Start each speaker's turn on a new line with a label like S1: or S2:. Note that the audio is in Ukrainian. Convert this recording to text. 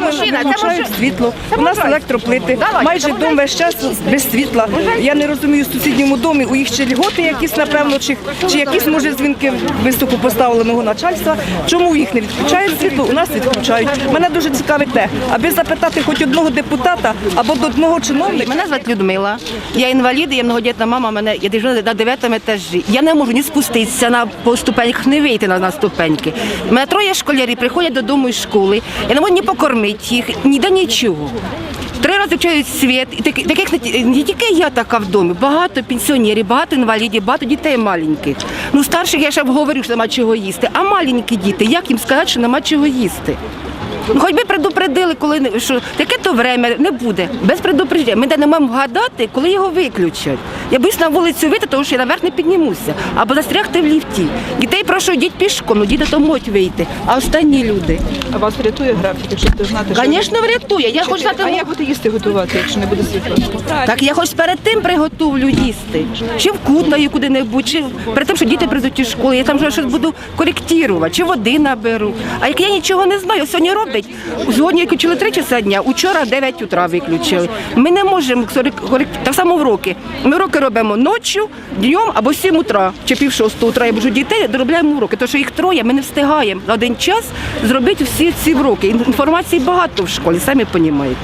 S1: виключають світло. У нас електроплити, майже дом весь час без світла. Я не розумію, в сусідньому домі у їх ще льготи якісь, напевно, чи, чи якісь, може, дзвінки високо поставленого начальства. Чому їх не відключають світло? У нас відключають. Мене дуже цікавить те, аби запитати хоч одного депутата або до одного чиновника.
S2: Мене звати Людмила. Я інвалід, я многодітна мама. Мене я живу на дев'ятому етажі. Я не можу ні спуститися на по ступеньках, не вийти на, на ступеньки. У мене троє школярів приходять додому із школи. Я не можу ні покормити їх, ніде нічого. Три рази включають світ, і таки- таких не тільки я така в домі, багато пенсіонерів, багато інвалідів, багато дітей маленьких. Ну старших я ще говорю, що нема чого їсти. А маленькі діти, як їм сказати, що нема чого їсти? Ну, хоч би предупредили, коли що таке то время не буде. Без предупреждення. Ми не маємо вгадати, коли його виключать. Я боюсь на вулицю вийти, тому що я наверх не піднімуся. Або застрягти в ліфті. Дітей прошу, йдіть пішком, ну діти то можуть вийти. А останні люди.
S3: А вас врятує графік, щоб ти знати, що
S2: Звісно, врятує. Я хочу знати.
S3: а як будете їсти готувати, якщо не буде світла?
S2: Так я хоч перед тим приготовлю їсти. Чи в кутною куди-небудь, чи перед тим, що діти прийдуть із школи, я там вже щось буду коректувати, чи води наберу. А як я нічого не знаю, сьогодні робить. Сьогодні виключили 3 часа дня, учора 9 утра виключили. Ми не можемо корек- корек- так само уроки. Ми уроки робимо ночі, днем або 7 утра, чи пів шостого утра. Я бажу дітей, доробляємо уроки. Тому що їх троє, ми не встигаємо за один час зробити всі ці уроки. Інформації багато в школі, самі розумієте.